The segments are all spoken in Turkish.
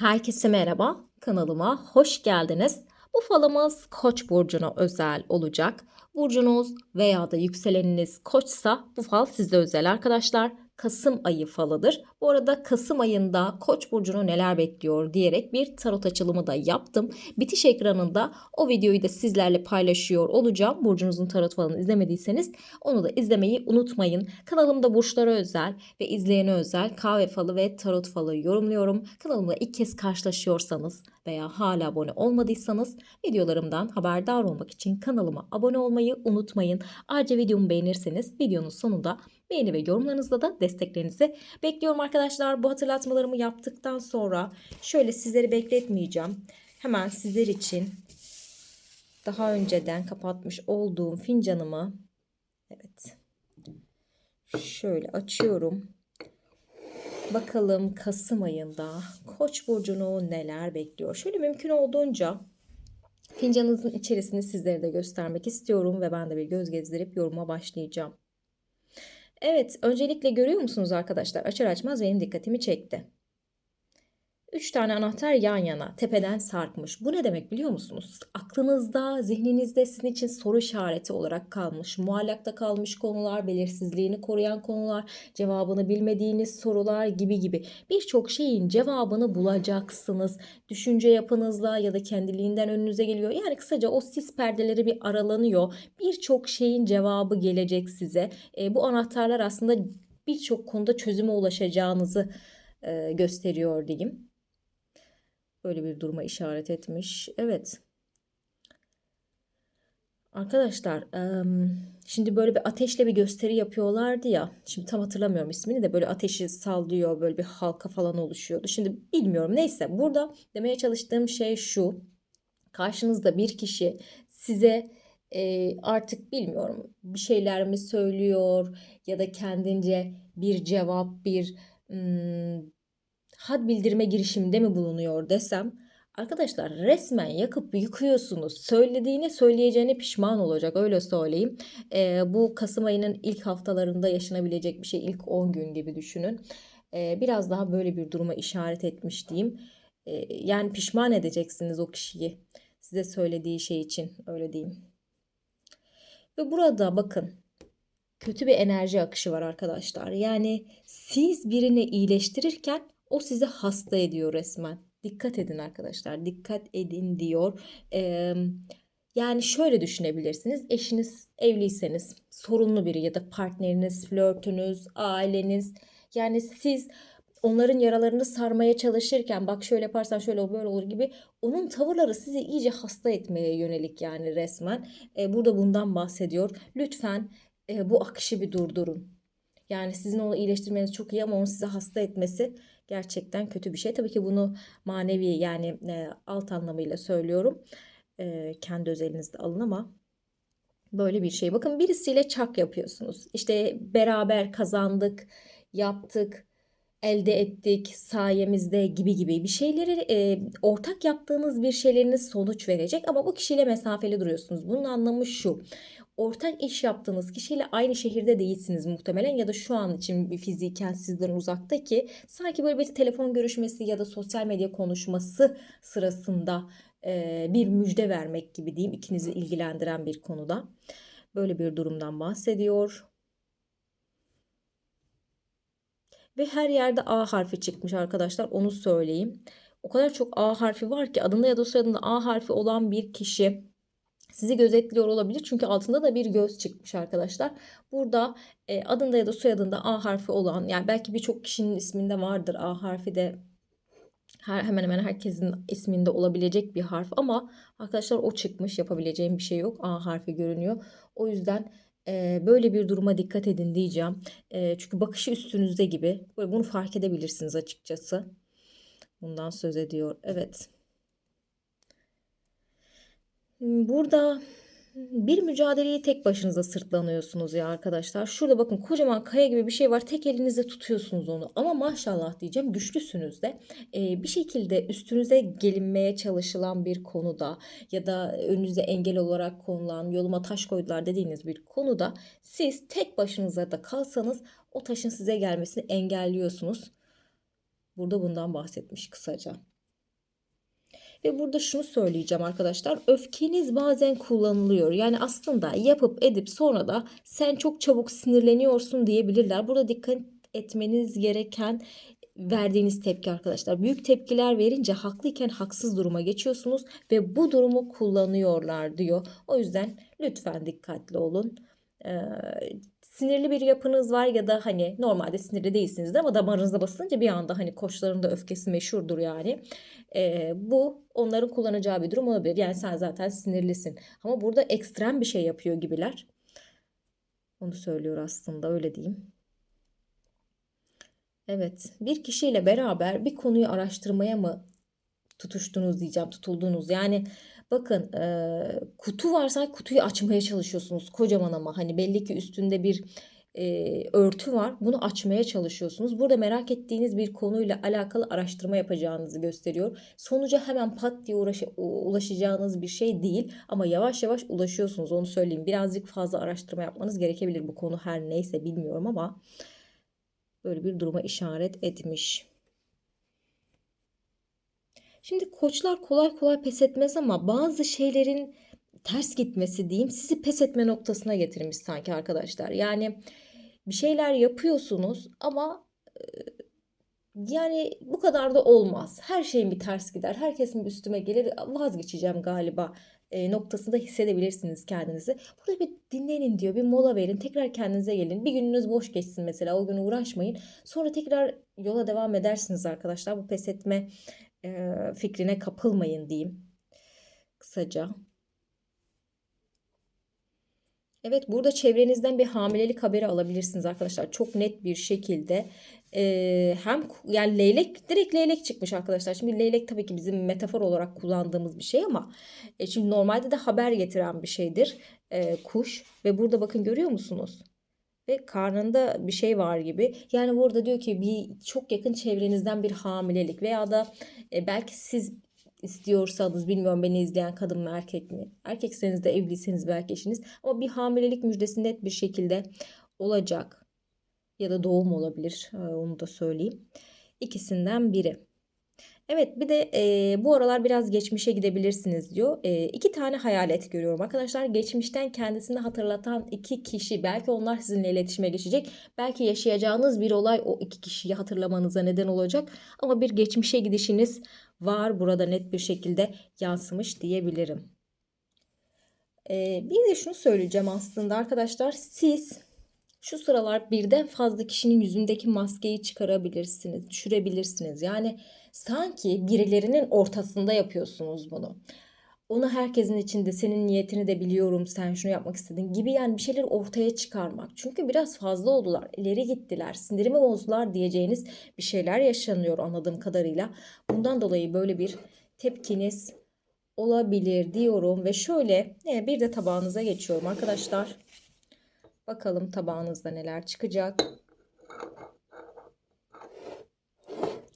Herkese merhaba, kanalıma hoş geldiniz. Bu falımız Koç burcuna özel olacak. Burcunuz veya da yükseleniniz Koçsa bu fal size özel arkadaşlar. Kasım ayı falıdır. Bu arada Kasım ayında Koç burcunu neler bekliyor diyerek bir tarot açılımı da yaptım. Bitiş ekranında o videoyu da sizlerle paylaşıyor olacağım. Burcunuzun tarot falını izlemediyseniz onu da izlemeyi unutmayın. Kanalımda burçlara özel ve izleyene özel kahve falı ve tarot falı yorumluyorum. Kanalımda ilk kez karşılaşıyorsanız veya hala abone olmadıysanız videolarımdan haberdar olmak için kanalıma abone olmayı unutmayın. Ayrıca videomu beğenirseniz videonun sonunda beğeni ve yorumlarınızla da desteklerinizi bekliyorum arkadaşlar. Bu hatırlatmalarımı yaptıktan sonra şöyle sizleri bekletmeyeceğim. Hemen sizler için daha önceden kapatmış olduğum fincanımı evet şöyle açıyorum. Bakalım Kasım ayında Koç burcunu neler bekliyor? Şöyle mümkün olduğunca fincanınızın içerisini sizlere de göstermek istiyorum ve ben de bir göz gezdirip yoruma başlayacağım. Evet, öncelikle görüyor musunuz arkadaşlar? Açar açmaz benim dikkatimi çekti. Üç tane anahtar yan yana, tepeden sarkmış. Bu ne demek biliyor musunuz? Aklınızda, zihninizde sizin için soru işareti olarak kalmış, muallakta kalmış konular, belirsizliğini koruyan konular, cevabını bilmediğiniz sorular gibi gibi birçok şeyin cevabını bulacaksınız. Düşünce yapınızla ya da kendiliğinden önünüze geliyor. Yani kısaca o sis perdeleri bir aralanıyor. Birçok şeyin cevabı gelecek size. E, bu anahtarlar aslında birçok konuda çözüme ulaşacağınızı e, gösteriyor diyeyim. Böyle bir duruma işaret etmiş. Evet. Arkadaşlar şimdi böyle bir ateşle bir gösteri yapıyorlardı ya. Şimdi tam hatırlamıyorum ismini de böyle ateşi sallıyor böyle bir halka falan oluşuyordu. Şimdi bilmiyorum neyse burada demeye çalıştığım şey şu. Karşınızda bir kişi size artık bilmiyorum bir şeyler mi söylüyor ya da kendince bir cevap bir had bildirme girişiminde mi bulunuyor desem arkadaşlar resmen yakıp yıkıyorsunuz. Söylediğini söyleyeceğine pişman olacak öyle söyleyeyim. E, bu Kasım ayının ilk haftalarında yaşanabilecek bir şey ilk 10 gün gibi düşünün. E, biraz daha böyle bir duruma işaret etmiş diyeyim. E, yani pişman edeceksiniz o kişiyi size söylediği şey için öyle diyeyim. Ve burada bakın kötü bir enerji akışı var arkadaşlar. Yani siz birini iyileştirirken o sizi hasta ediyor resmen. Dikkat edin arkadaşlar. Dikkat edin diyor. Ee, yani şöyle düşünebilirsiniz. Eşiniz evliyseniz sorunlu biri ya da partneriniz, flörtünüz, aileniz. Yani siz onların yaralarını sarmaya çalışırken bak şöyle yaparsan şöyle olur böyle olur gibi onun tavırları sizi iyice hasta etmeye yönelik yani resmen. Ee, burada bundan bahsediyor. Lütfen e, bu akışı bir durdurun. Yani sizin onu iyileştirmeniz çok iyi ama onu size hasta etmesi gerçekten kötü bir şey. Tabii ki bunu manevi yani e, alt anlamıyla söylüyorum. E, kendi özelinizde alın ama böyle bir şey. Bakın birisiyle çak yapıyorsunuz. İşte beraber kazandık, yaptık, elde ettik sayemizde gibi gibi bir şeyleri e, ortak yaptığınız bir şeyleriniz sonuç verecek ama bu kişiyle mesafeli duruyorsunuz. Bunun anlamı şu ortak iş yaptığınız kişiyle aynı şehirde değilsiniz muhtemelen ya da şu an için bir fiziken sizden uzakta ki sanki böyle bir telefon görüşmesi ya da sosyal medya konuşması sırasında e, bir müjde vermek gibi diyeyim ikinizi ilgilendiren bir konuda. Böyle bir durumdan bahsediyor. Ve her yerde A harfi çıkmış arkadaşlar onu söyleyeyim. O kadar çok A harfi var ki adında ya da soyadında A harfi olan bir kişi sizi gözetliyor olabilir. Çünkü altında da bir göz çıkmış arkadaşlar. Burada e, adında ya da soyadında A harfi olan yani belki birçok kişinin isminde vardır A harfi de her, hemen hemen herkesin isminde olabilecek bir harf ama arkadaşlar o çıkmış yapabileceğim bir şey yok. A harfi görünüyor. O yüzden böyle bir duruma dikkat edin diyeceğim. Çünkü bakışı üstünüzde gibi. Bunu fark edebilirsiniz açıkçası. Bundan söz ediyor. Evet. Burada bir mücadeleyi tek başınıza sırtlanıyorsunuz ya arkadaşlar. Şurada bakın kocaman kaya gibi bir şey var. Tek elinizle tutuyorsunuz onu. Ama maşallah diyeceğim güçlüsünüz de. Ee, bir şekilde üstünüze gelinmeye çalışılan bir konuda ya da önünüze engel olarak konulan yoluma taş koydular dediğiniz bir konuda siz tek başınıza da kalsanız o taşın size gelmesini engelliyorsunuz. Burada bundan bahsetmiş kısaca. Ve burada şunu söyleyeceğim arkadaşlar. Öfkeniz bazen kullanılıyor. Yani aslında yapıp edip sonra da sen çok çabuk sinirleniyorsun diyebilirler. Burada dikkat etmeniz gereken verdiğiniz tepki arkadaşlar. Büyük tepkiler verince haklıyken haksız duruma geçiyorsunuz ve bu durumu kullanıyorlar diyor. O yüzden lütfen dikkatli olun. Ee, sinirli bir yapınız var ya da hani normalde sinirli değilsiniz de ama damarınıza basınca bir anda hani koçların da öfkesi meşhurdur yani. Ee, bu onların kullanacağı bir durum olabilir. Yani sen zaten sinirlisin. Ama burada ekstrem bir şey yapıyor gibiler. Onu söylüyor aslında öyle diyeyim. Evet, bir kişiyle beraber bir konuyu araştırmaya mı tutuştunuz diyeceğim, tutuldunuz. Yani bakın e, kutu varsa kutuyu açmaya çalışıyorsunuz kocaman ama hani belli ki üstünde bir e, örtü var. Bunu açmaya çalışıyorsunuz. Burada merak ettiğiniz bir konuyla alakalı araştırma yapacağınızı gösteriyor. Sonuca hemen pat diye uğraş, ulaşacağınız bir şey değil ama yavaş yavaş ulaşıyorsunuz onu söyleyeyim. Birazcık fazla araştırma yapmanız gerekebilir bu konu her neyse bilmiyorum ama böyle bir duruma işaret etmiş. Şimdi koçlar kolay kolay pes etmez ama bazı şeylerin ters gitmesi diyeyim sizi pes etme noktasına getirmiş sanki arkadaşlar. Yani bir şeyler yapıyorsunuz ama yani bu kadar da olmaz. Her şeyin bir ters gider. Herkesin üstüme gelir. Vazgeçeceğim galiba noktasında hissedebilirsiniz kendinizi. Burada bir dinlenin diyor. Bir mola verin. Tekrar kendinize gelin. Bir gününüz boş geçsin mesela. O gün uğraşmayın. Sonra tekrar yola devam edersiniz arkadaşlar. Bu pes etme e, fikrine kapılmayın diyeyim. Kısaca. Evet burada çevrenizden bir hamilelik haberi alabilirsiniz arkadaşlar. Çok net bir şekilde e, hem yani leylek direkt leylek çıkmış arkadaşlar. Şimdi leylek tabii ki bizim metafor olarak kullandığımız bir şey ama e, şimdi normalde de haber getiren bir şeydir e, kuş ve burada bakın görüyor musunuz? Ve karnında bir şey var gibi. Yani burada diyor ki bir çok yakın çevrenizden bir hamilelik veya da e, belki siz istiyorsanız bilmiyorum beni izleyen kadın mı erkek mi? Erkekseniz de evliyseniz belki eşiniz ama bir hamilelik müjdesi net bir şekilde olacak ya da doğum olabilir onu da söyleyeyim. İkisinden biri. Evet bir de e, bu aralar biraz geçmişe gidebilirsiniz diyor. E, iki tane hayalet görüyorum arkadaşlar. Geçmişten kendisini hatırlatan iki kişi. Belki onlar sizinle iletişime geçecek. Belki yaşayacağınız bir olay o iki kişiyi hatırlamanıza neden olacak. Ama bir geçmişe gidişiniz var. Burada net bir şekilde yansımış diyebilirim. E, bir de şunu söyleyeceğim aslında arkadaşlar. Siz şu sıralar birden fazla kişinin yüzündeki maskeyi çıkarabilirsiniz, düşürebilirsiniz. Yani sanki birilerinin ortasında yapıyorsunuz bunu. Onu herkesin içinde senin niyetini de biliyorum sen şunu yapmak istedin gibi yani bir şeyler ortaya çıkarmak. Çünkü biraz fazla oldular, ileri gittiler, sinirimi bozdular diyeceğiniz bir şeyler yaşanıyor anladığım kadarıyla. Bundan dolayı böyle bir tepkiniz olabilir diyorum ve şöyle bir de tabağınıza geçiyorum arkadaşlar. Bakalım tabağınızda neler çıkacak.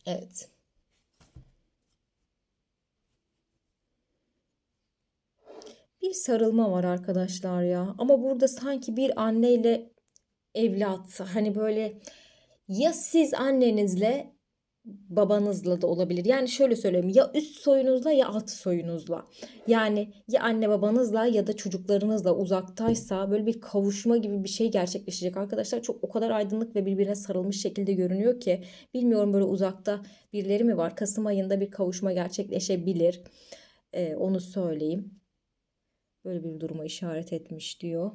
Evet. Bir sarılma var arkadaşlar ya. Ama burada sanki bir anneyle evlat hani böyle ya siz annenizle babanızla da olabilir. Yani şöyle söyleyeyim ya üst soyunuzla ya alt soyunuzla. Yani ya anne babanızla ya da çocuklarınızla uzaktaysa böyle bir kavuşma gibi bir şey gerçekleşecek arkadaşlar. Çok o kadar aydınlık ve birbirine sarılmış şekilde görünüyor ki bilmiyorum böyle uzakta birileri mi var? Kasım ayında bir kavuşma gerçekleşebilir. Ee, onu söyleyeyim. Böyle bir duruma işaret etmiş diyor.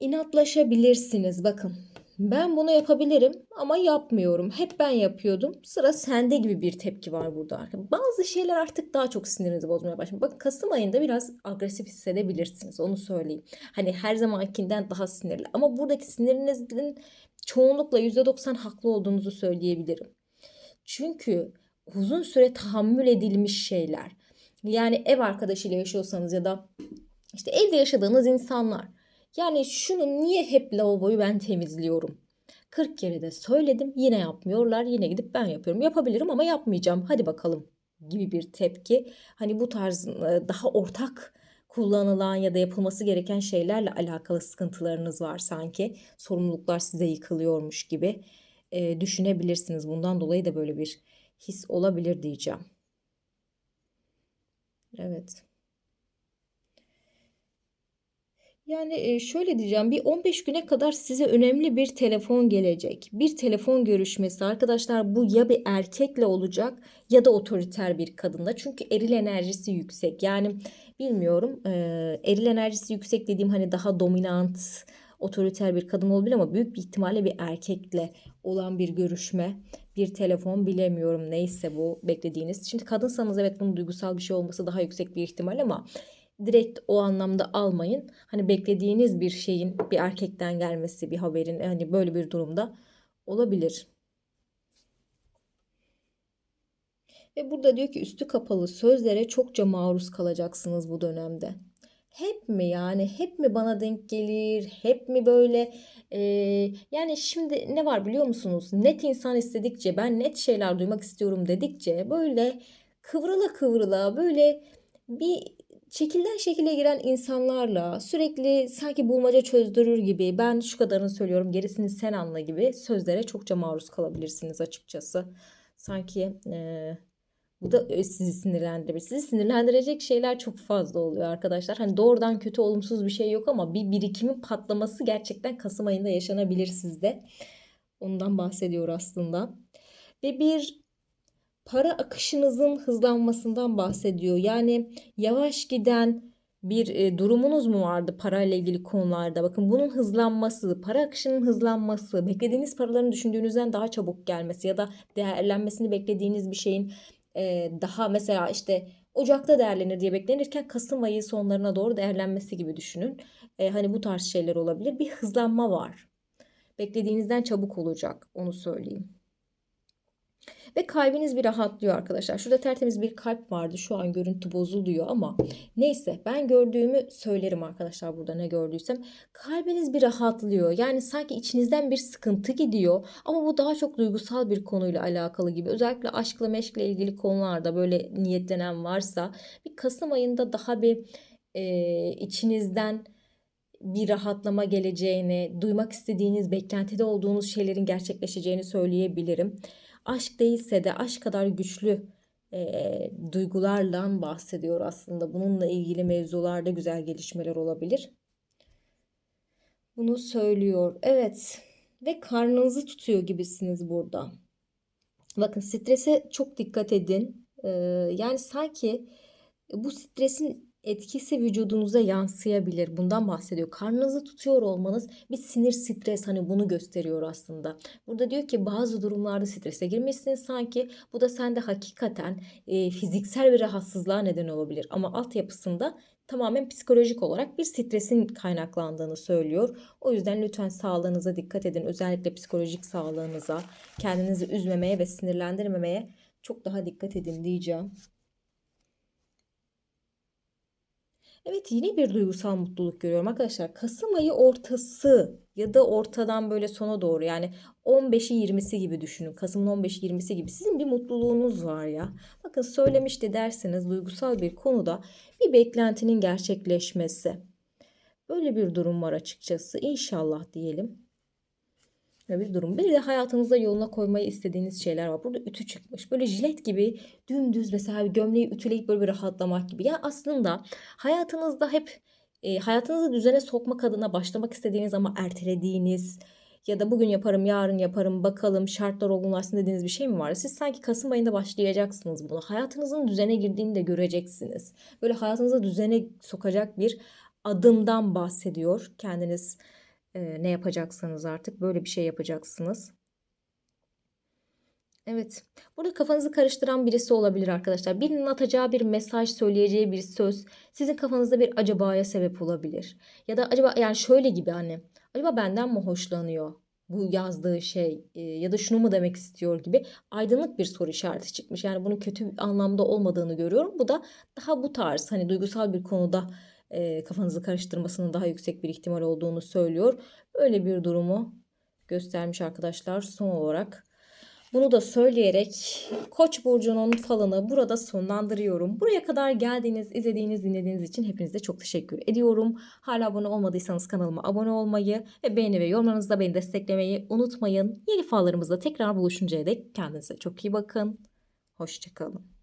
İnatlaşabilirsiniz bakın ben bunu yapabilirim ama yapmıyorum. Hep ben yapıyordum. Sıra sende gibi bir tepki var burada. Bazı şeyler artık daha çok sinirinizi bozmaya başlıyor. Bakın Kasım ayında biraz agresif hissedebilirsiniz. Onu söyleyeyim. Hani her zamankinden daha sinirli. Ama buradaki sinirinizin çoğunlukla %90 haklı olduğunuzu söyleyebilirim. Çünkü uzun süre tahammül edilmiş şeyler. Yani ev arkadaşıyla yaşıyorsanız ya da işte evde yaşadığınız insanlar yani şunu niye hep lavaboyu ben temizliyorum? 40 kere de söyledim yine yapmıyorlar yine gidip ben yapıyorum. Yapabilirim ama yapmayacağım hadi bakalım gibi bir tepki. Hani bu tarz daha ortak kullanılan ya da yapılması gereken şeylerle alakalı sıkıntılarınız var sanki. Sorumluluklar size yıkılıyormuş gibi e, düşünebilirsiniz. Bundan dolayı da böyle bir his olabilir diyeceğim. Evet. Yani e, şöyle diyeceğim bir 15 güne kadar size önemli bir telefon gelecek. Bir telefon görüşmesi arkadaşlar bu ya bir erkekle olacak ya da otoriter bir kadında. Çünkü eril enerjisi yüksek. Yani bilmiyorum e, eril enerjisi yüksek dediğim hani daha dominant otoriter bir kadın olabilir ama büyük bir ihtimalle bir erkekle olan bir görüşme, bir telefon bilemiyorum neyse bu beklediğiniz. Şimdi kadınsanız evet bunun duygusal bir şey olması daha yüksek bir ihtimal ama direkt o anlamda almayın. Hani beklediğiniz bir şeyin bir erkekten gelmesi, bir haberin hani böyle bir durumda olabilir. Ve burada diyor ki üstü kapalı sözlere çokça maruz kalacaksınız bu dönemde. Hep mi yani hep mi bana denk gelir hep mi böyle e, yani şimdi ne var biliyor musunuz net insan istedikçe ben net şeyler duymak istiyorum dedikçe böyle kıvrıla kıvrıla böyle bir şekilden şekile giren insanlarla sürekli sanki bulmaca çözdürür gibi ben şu kadarını söylüyorum gerisini sen anla gibi sözlere çokça maruz kalabilirsiniz açıkçası. Sanki e, bu da e, sizi sinirlendirebilir. Sizi sinirlendirecek şeyler çok fazla oluyor arkadaşlar. Hani doğrudan kötü olumsuz bir şey yok ama bir birikimin patlaması gerçekten Kasım ayında yaşanabilir sizde. Ondan bahsediyor aslında. Ve bir para akışınızın hızlanmasından bahsediyor. Yani yavaş giden bir e, durumunuz mu vardı parayla ilgili konularda? Bakın bunun hızlanması, para akışının hızlanması, beklediğiniz paraların düşündüğünüzden daha çabuk gelmesi ya da değerlenmesini beklediğiniz bir şeyin daha mesela işte Ocak'ta değerlenir diye beklenirken Kasım ayı sonlarına doğru değerlenmesi gibi düşünün. Hani bu tarz şeyler olabilir. Bir hızlanma var. Beklediğinizden çabuk olacak onu söyleyeyim. Ve kalbiniz bir rahatlıyor arkadaşlar. Şurada tertemiz bir kalp vardı. Şu an görüntü bozuluyor ama neyse ben gördüğümü söylerim arkadaşlar burada ne gördüysem. Kalbiniz bir rahatlıyor. Yani sanki içinizden bir sıkıntı gidiyor. Ama bu daha çok duygusal bir konuyla alakalı gibi. Özellikle aşkla meşkle ilgili konularda böyle niyetlenen varsa bir Kasım ayında daha bir e, içinizden bir rahatlama geleceğini, duymak istediğiniz, beklentide olduğunuz şeylerin gerçekleşeceğini söyleyebilirim aşk değilse de aşk kadar güçlü e, duygulardan bahsediyor aslında. Bununla ilgili mevzularda güzel gelişmeler olabilir. Bunu söylüyor. Evet. Ve karnınızı tutuyor gibisiniz burada. Bakın strese çok dikkat edin. Ee, yani sanki bu stresin etkisi vücudunuza yansıyabilir. Bundan bahsediyor. Karnınızı tutuyor olmanız bir sinir stres hani bunu gösteriyor aslında. Burada diyor ki bazı durumlarda strese girmişsiniz sanki. Bu da sende hakikaten e, fiziksel bir rahatsızlığa neden olabilir. Ama altyapısında tamamen psikolojik olarak bir stresin kaynaklandığını söylüyor. O yüzden lütfen sağlığınıza dikkat edin. Özellikle psikolojik sağlığınıza, kendinizi üzmemeye ve sinirlendirmemeye çok daha dikkat edin diyeceğim. Evet yine bir duygusal mutluluk görüyorum arkadaşlar. Kasım ayı ortası ya da ortadan böyle sona doğru yani 15'i 20'si gibi düşünün. Kasım'ın 15'i 20'si gibi sizin bir mutluluğunuz var ya. Bakın söylemişti derseniz duygusal bir konuda bir beklentinin gerçekleşmesi. Böyle bir durum var açıkçası. İnşallah diyelim bir durum. Bir de hayatınızda yoluna koymayı istediğiniz şeyler var. Burada ütü çıkmış. Böyle jilet gibi dümdüz mesela bir gömleği ütüleyip böyle bir rahatlamak gibi. Yani aslında hayatınızda hep e, hayatınızı düzene sokmak adına başlamak istediğiniz ama ertelediğiniz ya da bugün yaparım yarın yaparım bakalım şartlar olgunlaşsın dediğiniz bir şey mi var? Siz sanki Kasım ayında başlayacaksınız bunu. Hayatınızın düzene girdiğini de göreceksiniz. Böyle hayatınıza düzene sokacak bir adımdan bahsediyor. Kendiniz ne yapacaksanız artık böyle bir şey yapacaksınız. Evet. Burada kafanızı karıştıran birisi olabilir arkadaşlar. Birinin atacağı bir mesaj, söyleyeceği bir söz sizin kafanızda bir acabaya sebep olabilir. Ya da acaba yani şöyle gibi hani acaba benden mi hoşlanıyor bu yazdığı şey ya da şunu mu demek istiyor gibi aydınlık bir soru işareti çıkmış. Yani bunun kötü anlamda olmadığını görüyorum. Bu da daha bu tarz hani duygusal bir konuda e, kafanızı karıştırmasının daha yüksek bir ihtimal olduğunu söylüyor. Öyle bir durumu göstermiş arkadaşlar son olarak. Bunu da söyleyerek Koç burcunun falını burada sonlandırıyorum. Buraya kadar geldiğiniz, izlediğiniz, dinlediğiniz için hepinize çok teşekkür ediyorum. Hala abone olmadıysanız kanalıma abone olmayı ve beğeni ve yorumlarınızda beni desteklemeyi unutmayın. Yeni fallarımızda tekrar buluşuncaya dek kendinize çok iyi bakın. Hoşçakalın.